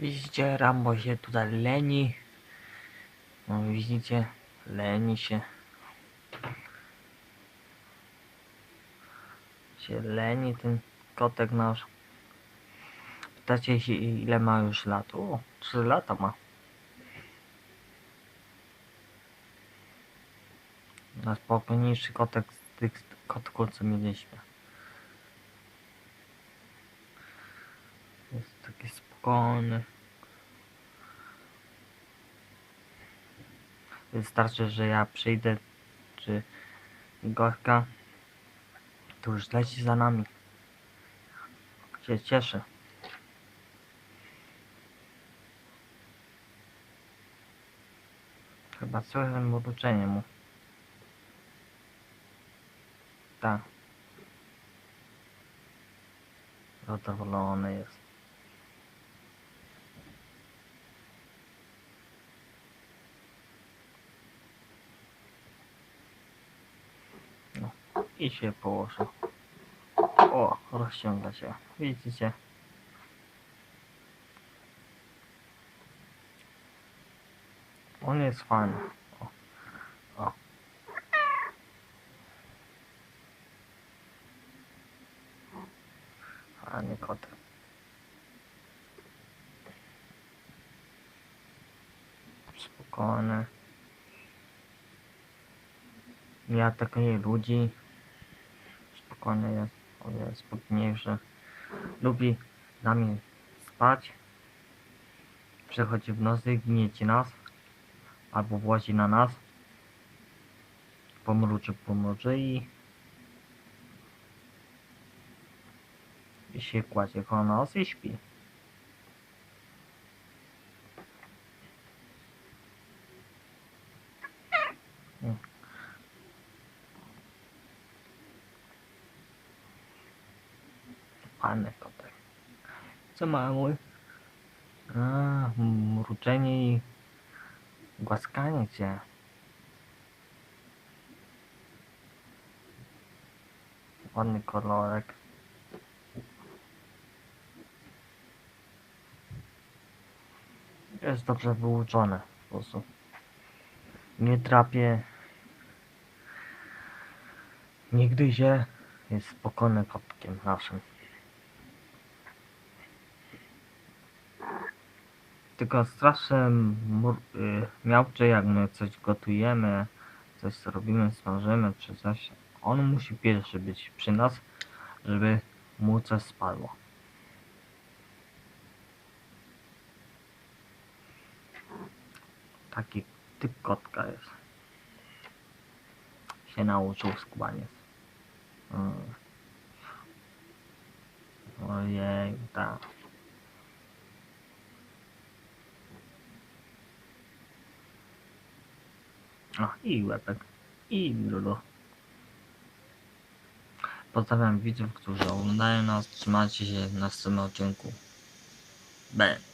Widzicie, Rambo się tutaj leni. No widzicie, leni się. Się leni ten kotek nasz. Pytacie się ile ma już lat? O, 3 lata ma. Najspokojniejszy kotek z tych kotków co mieliśmy. Jest spokojny. Wystarczy, że ja przyjdę, czy Gorka, to już leci za nami. Się cieszę. Chyba słyszę mruczenie mu. Tak. Zadowolony jest. No i się położył. O, rozciąga się. Widzicie? On jest fajny. O. O. Fajny kotek. Spokojny. Nie atakuje ludzi. Spokojny jest. O, jest spokojniejszy. Lubi z nami spać. Przechodzi w nocy, gnieci nas. Albo włazi na nas. Pomruczy, pomruczy i... I się kładzie koło nas i śpi. Fajny kotek. Co mały? A, mruczenie i głaskanie cię. Ładny kolorek. Jest dobrze wyuczone w sposób. Nie trapie. Nie gryzie. Jest spokojnym kotkiem naszym. Tylko strasznie y, miałczy jak my coś gotujemy, coś robimy, smażymy czy coś. On musi pierwszy być przy nas, żeby mu coś spadło. Taki typ kotka jest. Się nauczył skłaniec. Mm. Ojej, tak. O, i łepek. I lulu. Pozdrawiam widzów, którzy oglądają nas. Trzymajcie się na następnym odcinku. Będ.